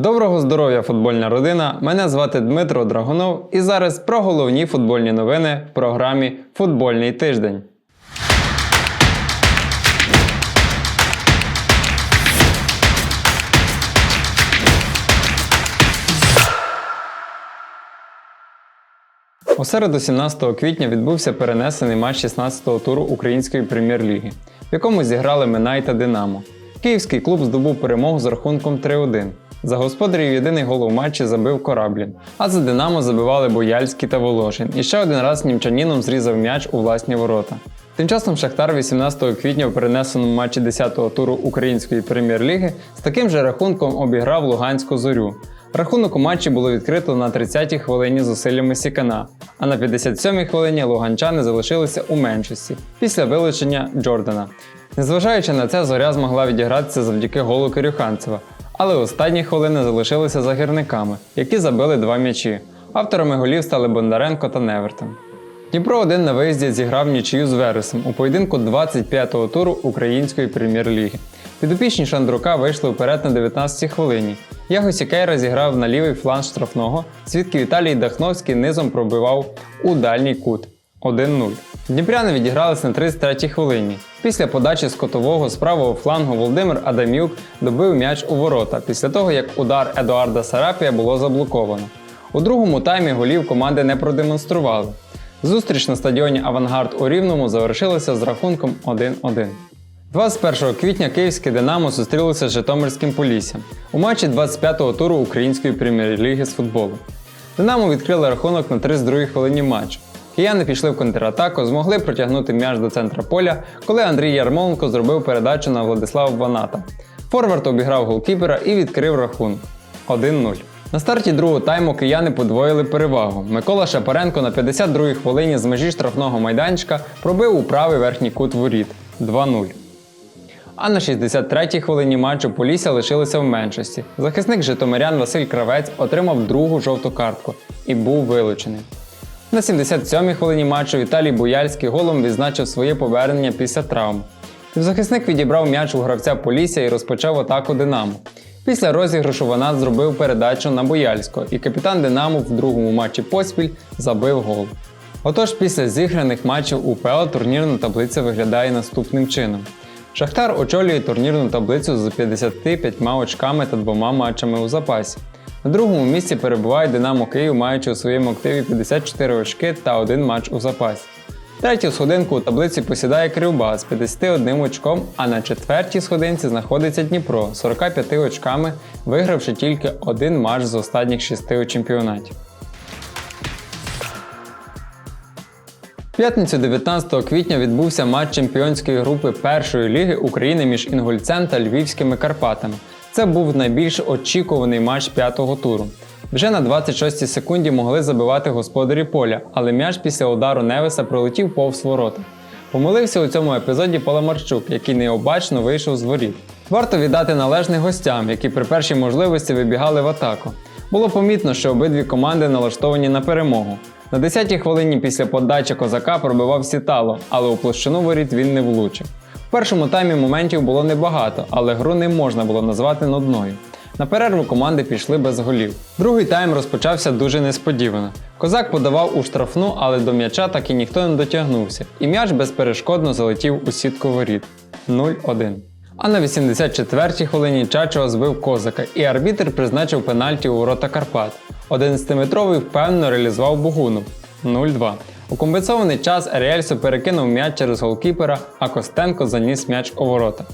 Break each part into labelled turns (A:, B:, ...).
A: Доброго здоров'я, футбольна родина! Мене звати Дмитро Драгунов і зараз про головні футбольні новини в програмі Футбольний тиждень. У середу 17 квітня відбувся перенесений матч 16-го туру Української прем'єр-ліги, в якому зіграли Минай та Динамо. Київський клуб здобув перемогу з рахунком 3-1. За господарів єдиний гол у матчі забив Кораблін, а за Динамо забивали Бояльський та Волошин. І ще один раз німчаніном зрізав м'яч у власні ворота. Тим часом Шахтар 18 квітня в перенесеному матчі 10-го туру Української прем'єр-ліги з таким же рахунком обіграв Луганську зорю. Рахунок у матчі було відкрито на 30-й хвилині зусиллями Сікана, а на 57-й хвилині луганчани залишилися у меншості після вилучення Джордана. Незважаючи на це, зоря змогла відігратися завдяки голу Кирюханцева, але останні хвилини залишилися за гірниками, які забили два м'ячі. Авторами голів стали Бондаренко та Невертон. Дніпро 1 на виїзді зіграв нічию з Вересом у поєдинку 25-го туру Української прем'єр-ліги. Підопічні Шандрука вийшли вперед на 19-й хвилині. Яго Сікейра зіграв на лівий фланг штрафного, звідки Віталій Дахновський низом пробивав у дальній кут 1-0. Дніпряни відігрались на 33-й хвилині. Після подачі з котового з правого флангу Володимир Адамюк добив м'яч у ворота після того, як удар Едуарда Сарапія було заблоковано. У другому таймі голів команди не продемонстрували. Зустріч на стадіоні Авангард у Рівному завершилася з рахунком 1-1. 21 квітня київське Динамо зустрілося з Житомирським Поліссям у матчі 25-го туру Української прем'єр-ліги з футболу. Динамо відкрили рахунок на 32-й хвилині матчу. Кияни пішли в контратаку, змогли протягнути м'яч до центра поля, коли Андрій Ярмоленко зробив передачу на Владислава Ваната. Форвард обіграв голкіпера і відкрив рахунок 1-0. На старті другого тайму кияни подвоїли перевагу. Микола Шапаренко на 52-й хвилині з межі штрафного майданчика пробив у правий верхній кут воріт 2-0. А на 63-й хвилині матчу Полісся лишилося в меншості. Захисник Житомирян Василь Кравець отримав другу жовту картку і був вилучений. На 77-й хвилині матчу Віталій Буяльський голом відзначив своє повернення після травм. Захисник відібрав м'яч у гравця Полісся і розпочав атаку Динамо. Після розіграшу Ванат зробив передачу на Бояльського, і капітан Динамо в другому матчі поспіль забив гол. Отож, після зіграних матчів УПЛ турнірна таблиця виглядає наступним чином. Шахтар очолює турнірну таблицю з 55 очками та двома матчами у запасі. На другому місці перебуває Динамо Київ, маючи у своєму активі 54 очки та один матч у запасі. Третю сходинку у таблиці посідає Кривба з 51 очком, а на четвертій сходинці знаходиться Дніпро з 45 очками, вигравши тільки один матч з останніх шести у чемпіонаті. П'ятницю 19 квітня відбувся матч чемпіонської групи першої ліги України між Інгульцем та Львівськими Карпатами. Це був найбільш очікуваний матч п'ятого туру. Вже на 26-й секунді могли забивати господарі поля, але м'яч після удару Невеса пролетів повз ворота. Помилився у цьому епізоді Паламарчук, який необачно вийшов з воріт. Варто віддати належне гостям, які при першій можливості вибігали в атаку. Було помітно, що обидві команди налаштовані на перемогу. На 10-й хвилині після подачі козака пробивав сітало, але у площину воріт він не влучив. В першому таймі моментів було небагато, але гру не можна було назвати нудною. На перерву команди пішли без голів. Другий тайм розпочався дуже несподівано. Козак подавав у штрафну, але до м'яча так і ніхто не дотягнувся, і м'яч безперешкодно залетів у сітку воріт 0-1. А на 84-й хвилині Чачо збив козака, і арбітр призначив пенальті у ворота Карпат. 11-метровий впевнено реалізував Бугунов 0-2. У компенсований час Аріельсо перекинув м'яч через голкіпера, а Костенко заніс м'яч у ворота.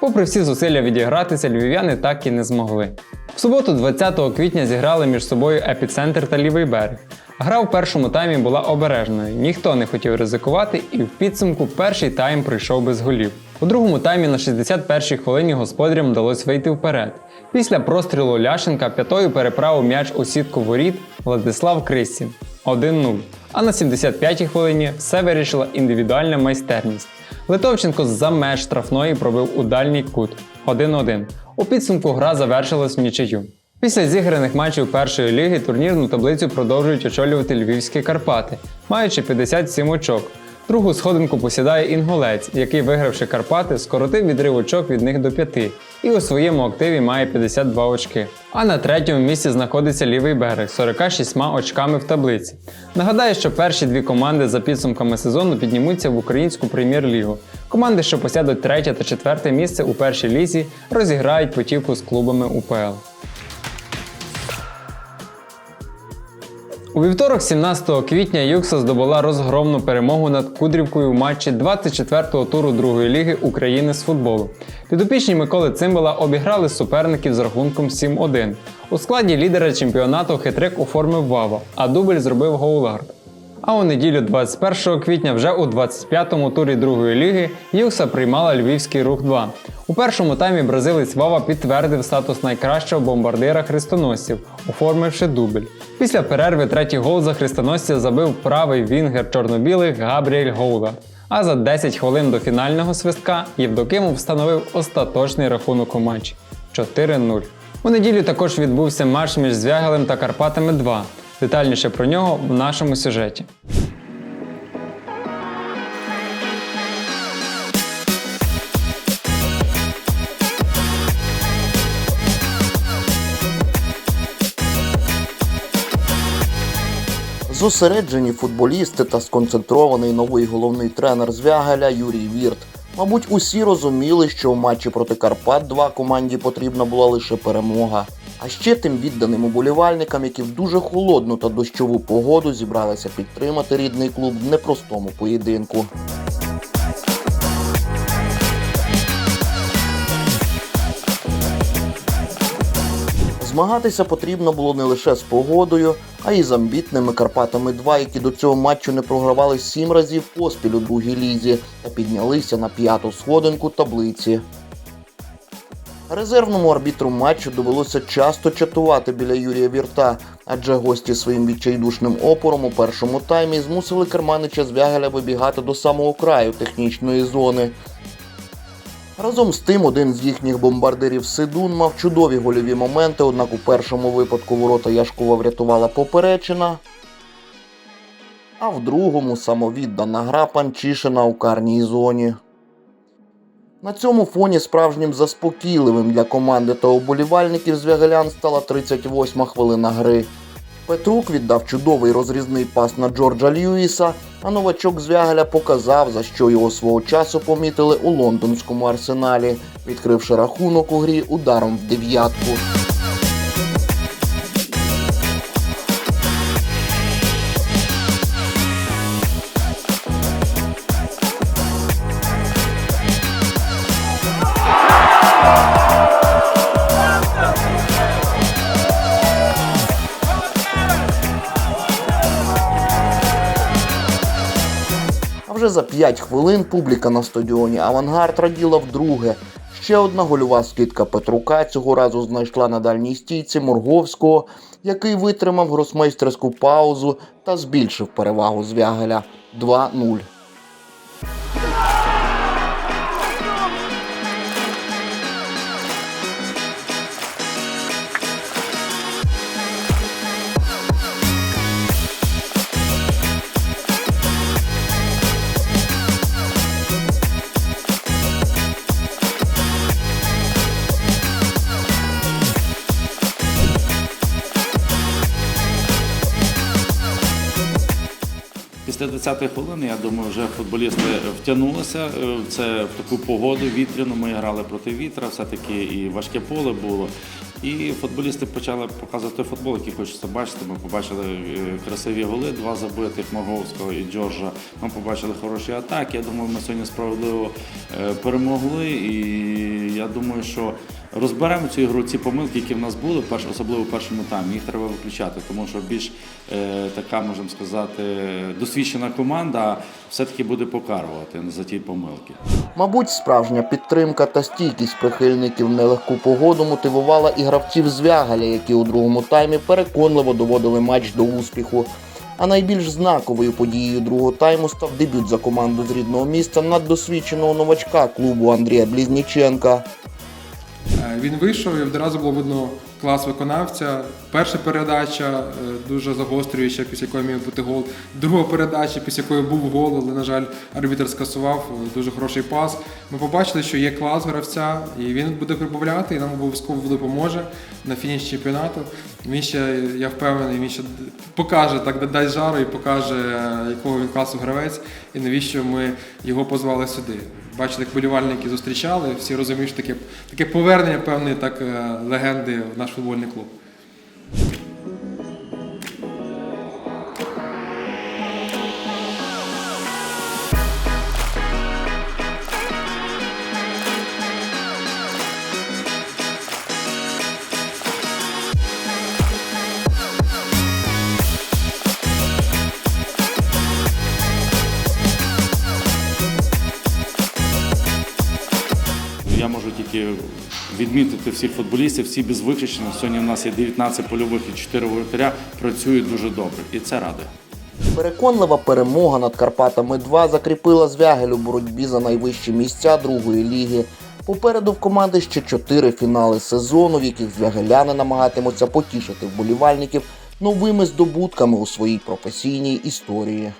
A: Попри всі зусилля відігратися, львів'яни так і не змогли. В суботу, 20 квітня, зіграли між собою епіцентр та лівий берег. Гра в першому таймі була обережною, ніхто не хотів ризикувати, і в підсумку перший тайм пройшов без голів. У другому таймі на 61-й хвилині господарям вдалося вийти вперед. Після прострілу Ляшенка п'ятою переправив м'яч у сітку воріт Владислав Кристін 1-0. А на 75-й хвилині все вирішила індивідуальна майстерність. Литовченко з-за меж штрафної пробив у дальній кут 1-1. У підсумку гра завершилась в нічию. Після зіграних матчів першої ліги турнірну таблицю продовжують очолювати львівські Карпати, маючи 57 очок. Другу сходинку посідає інгулець, який, вигравши Карпати, скоротив відрив очок від них до 5 і у своєму активі має 52 очки. А на третьому місці знаходиться лівий берег з 46 очками в таблиці. Нагадаю, що перші дві команди за підсумками сезону піднімуться в українську прем'єр-лігу. Команди, що посядуть третє та четверте місце у першій лізі, розіграють потівку з клубами УПЛ. У вівторок, 17 квітня, Юкса здобула розгромну перемогу над Кудрівкою в матчі 24-го туру другої ліги України з футболу. Підопічні Миколи Цимбала обіграли суперників з рахунком 7-1. У складі лідера чемпіонату хитрик оформив Вава, а дубль зробив Гоулард. А у неділю 21 квітня, вже у 25-му турі другої ліги, Юкса приймала Львівський рух 2. У першому таймі бразилець Вава підтвердив статус найкращого бомбардира хрестоносців, оформивши дубль. Після перерви третій гол за хрестоносця забив правий вінгер чорнобілих Габріель Гоулард. А за 10 хвилин до фінального свистка Євдокимов встановив остаточний рахунок у матчі 4-0. У неділю також відбувся матч між Звягелем та Карпатами 2. Детальніше про нього в нашому сюжеті.
B: Зосереджені футболісти та сконцентрований новий головний тренер Звягеля Юрій Вірт. Мабуть, усі розуміли, що в матчі проти Карпат 2 команді потрібна була лише перемога. А ще тим відданим уболівальникам, які в дуже холодну та дощову погоду зібралися підтримати рідний клуб в непростому поєдинку. Змагатися потрібно було не лише з погодою, а й з амбітними Карпатами 2, які до цього матчу не програвали сім разів поспіль у другій лізі та піднялися на п'яту сходинку таблиці. Резервному арбітру матчу довелося часто чатувати біля Юрія Вірта, адже гості своїм відчайдушним опором у першому таймі змусили керманича Звягеля вибігати до самого краю технічної зони. Разом з тим, один з їхніх бомбардирів Сидун мав чудові гольові моменти, однак у першому випадку ворота Яшкова врятувала поперечина, а в другому самовіддана гра Панчишина у карній зоні. На цьому фоні справжнім заспокійливим для команди та оболівальників звягелян стала 38 хвилина гри. Петрук віддав чудовий розрізний пас на Джорджа Льюіса, а новачок Звягеля показав, за що його свого часу помітили у лондонському арсеналі, відкривши рахунок у грі ударом в дев'ятку. А за 5 хвилин публіка на стадіоні Авангард раділа вдруге. Ще одна гольова скидка Петрука цього разу знайшла на дальній стійці Морговського, який витримав гросмейстерську паузу та збільшив перевагу Звягеля 2-0.
C: Після 20-ї хвилини, я думаю, вже футболісти втягнулися е, це в таку погоду вітряну. Ми грали проти вітра, все-таки і важке поле було. І футболісти почали показувати футбол, який хочеться бачити. Ми побачили е, красиві голи, два забитих Моговського і Джорджа. Ми побачили хороші атаки. Я думаю, ми сьогодні справедливо е, перемогли. І я думаю, що розберемо цю ігру, ці помилки, які в нас були, особливо в першому таймі. Їх треба виключати, тому що більш е, така, можемо сказати, досвідчена команда все-таки буде покарувати за ті помилки.
B: Мабуть, справжня підтримка та стійкість прихильників в нелегку погоду мотивувала і гравців Звягаля, які у другому таймі переконливо доводили матч до успіху. А найбільш знаковою подією другого тайму став дебют за команду з рідного міста наддосвідченого новачка клубу Андрія Блізніченка.
D: Він вийшов і одразу було видно клас виконавця. Перша передача е, дуже загострююча, після якої міг бути гол. Друга передача, після якої був гол, але, на жаль, арбітр скасував. Е, Дуже хороший пас. Ми побачили, що є клас гравця, і він буде прибавляти, і нам обов'язково допоможе на фініш чемпіонату. Він ще, я впевнений, він ще покаже, так дасть жару і покаже, е, якого він класу гравець, і навіщо ми його позвали сюди. Бачите, як болівальники зустрічали, всі розуміють, що таке, таке повернення певної так е, легенди в наш футбольний клуб.
C: Відмітити всіх футболістів, всі без виключення. Сьогодні в нас є 19 польових і 4 воротаря, працюють дуже добре. І це радує.
B: Переконлива перемога над Карпатами 2 закріпила Звягель у боротьбі за найвищі місця другої ліги. Попереду в команди ще чотири фінали сезону, в яких звягеляни намагатимуться потішити вболівальників новими здобутками у своїй професійній історії.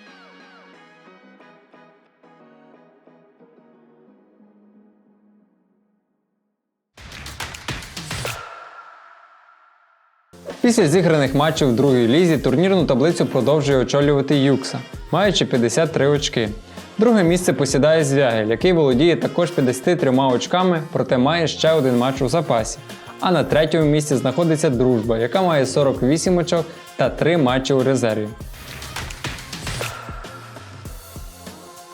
A: Після зіграних матчів в другій лізі турнірну таблицю продовжує очолювати Юкса, маючи 53 очки. Друге місце посідає Звягель, який володіє також 53 очками, проте має ще один матч у запасі. А на третьому місці знаходиться Дружба, яка має 48 очок та 3 матчі у резерві.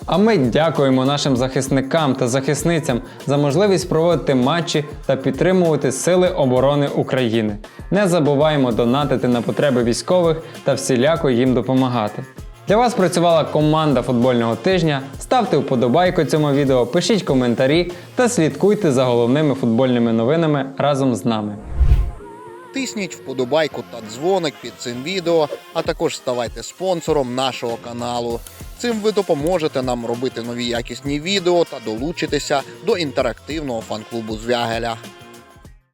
A: А ми дякуємо нашим захисникам та захисницям за можливість проводити матчі та підтримувати Сили оборони України. Не забуваємо донатити на потреби військових та всіляко їм допомагати. Для вас працювала команда футбольного тижня. Ставте вподобайку цьому відео, пишіть коментарі та слідкуйте за головними футбольними новинами разом з нами.
B: Тисніть вподобайку та дзвоник під цим відео, а також ставайте спонсором нашого каналу. Цим ви допоможете нам робити нові якісні відео та долучитися до інтерактивного фан-клубу Звягеля.